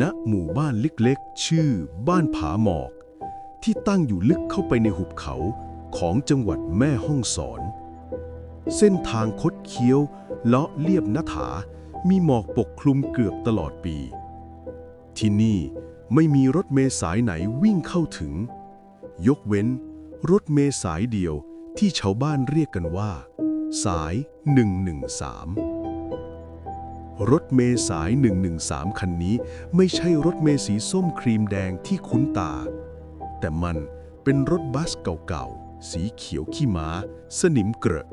ณหมู่บ้านเล็กๆ ชื่อบ้านผาหมอก ที่ตั้งอยู่ลึกเข้าไปในหุบเขาของจังหวัดแม่ฮ่องสอน เส้นทางคดเคี้ยว เลาะเลียบหน้าถามีหมอกปกคลุมเกือบตลอดปี ที่นี่ไม่มีรถเมล์สายไหนวิ่งเข้าถึง ยกเว้น รถเมล์สายเดียวที่ชาวบ้านเรียกกันว่า สาย 113 รถเมล์สาย 113 คันนี้ไม่ใช่รถเมล์สีส้มครีมแดงที่คุ้นตา แต่มันเป็นรถบัสเก่าๆ สีเขียวขี้ม้า สนิมเกรอะ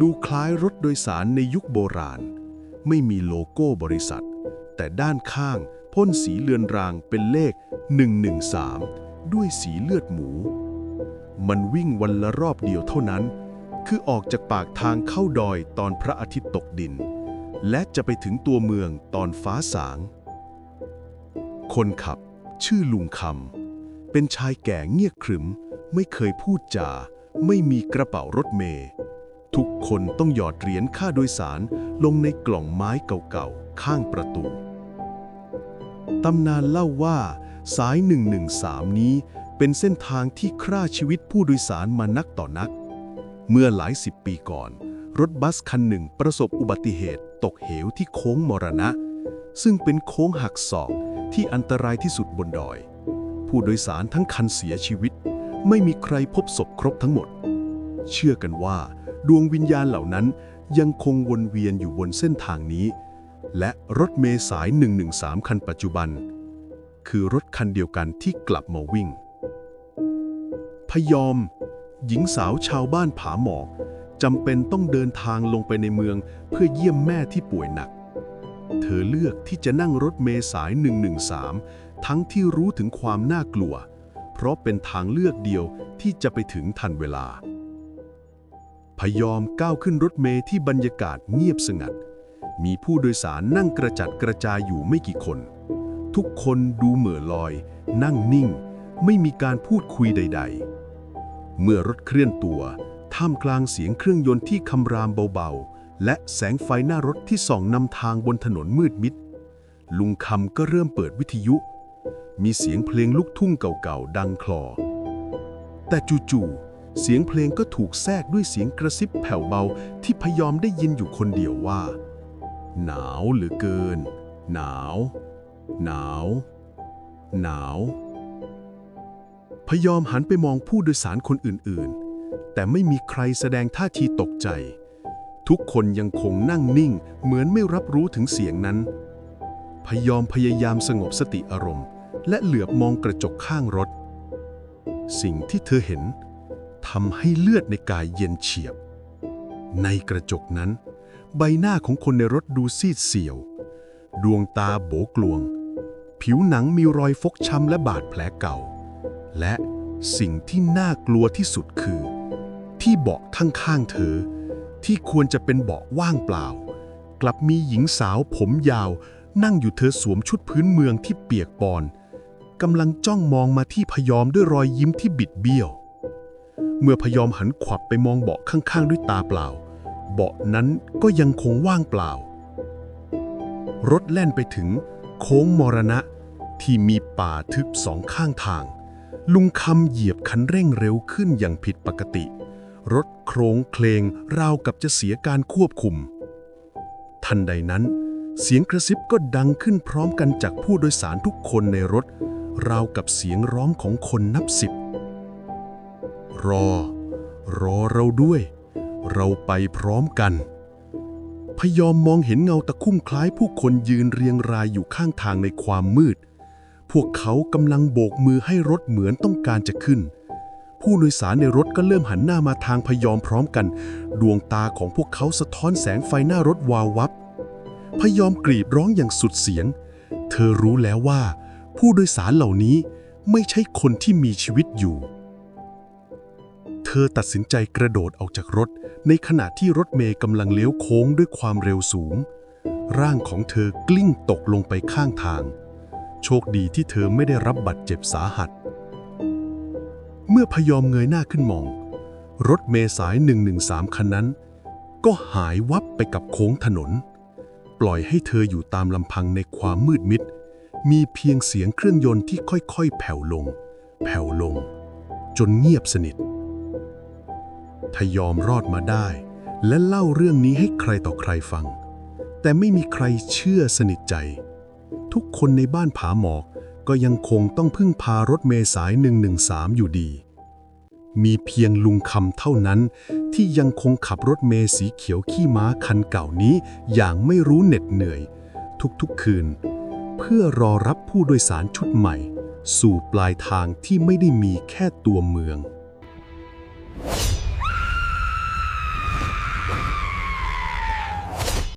ดูคล้ายรถโดยสารในยุคโบราณ ไม่มีโลโก้บริษัท แต่ด้านข้างพ่นสีเลือนรางเป็นเลข 113 ด้วยสีเลือดหมู มันวิ่งวันละรอบเดียวเท่านั้น คือออกจากปากทางเข้าดอยตอนพระอาทิตย์ตกดิน และจะไปถึงตัวเมืองตอนฟ้าสาง คนขับ ชื่อลุงคำเป็นชายแก่เงียบขรึม ไม่เคยพูดจา ไม่มีกระเป๋ารถเมย์ทุกคนต้องหยอดเหรียญค่าโดยสารลงในกล่องไม้เก่าๆ ข้างประตู ตำนานเล่าว่า สาย 113 นี้เป็นเส้นทางที่ฆ่าชีวิตผู้โดยสารมานักต่อนัก เมื่อหลายสิบปีก่อน รถบัสคันหนึ่งประสบอุบัติเหตุ ตกเหวที่โค้งมรณะ ซึ่งเป็นโค้งหักศอกที่อันตรายที่สุดบนดอย ผู้โดยสารทั้งคันเสียชีวิต ไม่มีใครพบศพครบทั้งหมด เชื่อกันว่า ดวงวิญญาณเหล่านั้นยังคงวนเวียนอยู่บนเส้นทางนี้ และรถเมล์สาย 113 คันปัจจุบัน คือรถคันเดียวกันที่กลับมาวิ่ง พยอม หญิงสาวชาวบ้านผาหมอก จำเป็นต้องเดินทางลงไปในเมืองเพื่อเยี่ยมแม่ที่ป่วยหนัก เธอเลือกที่จะนั่งรถเมล์สาย 113 ทั้งที่รู้ถึงความน่ากลัว เพราะเป็นทางเลือกเดียวที่จะไปถึงทันเวลา พยอมก้าวขึ้นรถเมล์ที่บรรยากาศเงียบสงัด มีผู้โดยสารนั่งกระจัดกระจายอยู่ไม่กี่คน ทุกคนดูเหม่อลอย นั่งนิ่ง ไม่มีการพูดคุยใด ๆ เมื่อรถเคลื่อนตัว ท่ามกลางเสียงเครื่องยนต์ที่คำรามเบาๆ และแสงไฟหน้ารถที่ส่องนำทางบนถนนมืดมิด ลุงคำก็เริ่มเปิดวิทยุ มีเสียงเพลงลูกทุ่งเก่าๆ ดังคลอ แต่จู่ๆ เสียงเพลงก็ถูกแทรกด้วยเสียงกระซิบแผ่วเบาที่พยอมได้ยินอยู่คนเดียวว่า หนาวเหลือเกิน หนาว หนาว หนาวพยอมหันไปมองผู้โดยสารคนอื่นๆ แต่ไม่มีใครแสดงท่าทีตกใจ ทุกคนยังคงนั่งนิ่ง เหมือนไม่รับรู้ถึงเสียงนั้น พยอมพยายามสงบสติอารมณ์ และเหลือบมองกระจกข้างรถ สิ่งที่เธอเห็นทำให้เลือดในกายเย็นเฉียบ ในกระจกนั้น ใบหน้าของคนในรถดูซีดเสียว ดวงตาโบกลวง ผิวหนังมีรอยฟกช้ำและบาดแผลเก่า และสิ่งที่น่ากลัวที่สุดคือ ที่เบาะข้างๆเธอ ที่ควรจะเป็นเบาะว่างเปล่า กลับมีหญิงสาวผมยาว นั่งอยู่เธอสวมชุดพื้นเมืองที่เปียกปอนกำลังจ้องมองมาที่พยอมด้วยรอยยิ้มที่บิดเบี้ยว เมื่อพยอมหันขวับไปมองเบาะข้างๆด้วยตาเปล่า เบาะนั้นก็ยังคงว่างเปล่า รถแล่นไปถึง โค้งมรณะ ที่มีป่าทึบสองข้างทาง ลุงคำเหยียบคันเร่งเร็วขึ้นอย่างผิดปกติ รถโครงเคลงราวกับจะเสียการควบคุม ทันใดนั้น เสียงกระซิบก็ดังขึ้นพร้อมกันจากผู้โดยสารทุกคนในรถ ราวกับเสียงร้องของคนนับสิบ รอ รอเราด้วย เราไปพร้อมกัน พยอมมองเห็นเงาตะคุ่มคล้ายผู้คนยืนเรียงรายอยู่ข้างทางในความมืด พวกเขากำลังโบกมือให้รถเหมือนต้องการจะขึ้น ผู้โดยสารในรถก็เริ่มหันหน้ามาทางพยอมพร้อมกัน ดวงตาของพวกเขาสะท้อนแสงไฟหน้ารถวาววับ พยอมกรีดร้องอย่างสุดเสียง เธอรู้แล้วว่า ผู้โดยสารเหล่านี้ไม่ใช่คนที่มีชีวิตอยู่ เธอตัดสินใจกระโดดออกจากรถ ในขณะที่รถเมย์กำลังเลี้ยวโค้งด้วยความเร็วสูง ร่างของเธอกลิ้งตกลงไปข้างทาง โชคดีที่เธอไม่ได้รับบัตรเจ็บสาหัส เมื่อพยอมเงยหน้าขึ้นมอง รถเมลสาย 113 คันนั้น ก็หายวับไปกับโค้งถนน ปล่อยให้เธออยู่ตามลำพังในความมืดมิด มีเพียงเสียงเครื่องยนต์ที่ค่อยๆ แผ่วลง แผ่วลง จนเงียบสนิทถ้ายอมรอดมาได้ และเล่าเรื่องนี้ให้ใครต่อใครฟัง แต่ไม่มีใครเชื่อสนิทใจ ทุกคนในบ้านผาหมอก ก็ยังคงต้องพึ่งพารถเมล์สาย 113 อยู่ดี มีเพียงลุงคำเท่านั้นที่ยังคงขับรถเมล์สีเขียวขี้ม้าคันเก่านี้อย่างไม่รู้เหน็ดเหนื่อย ทุกๆคืน เพื่อรอรับผู้โดยสารชุดใหม่ สู่ปลายทางที่ไม่ได้มีแค่ตัวเมือง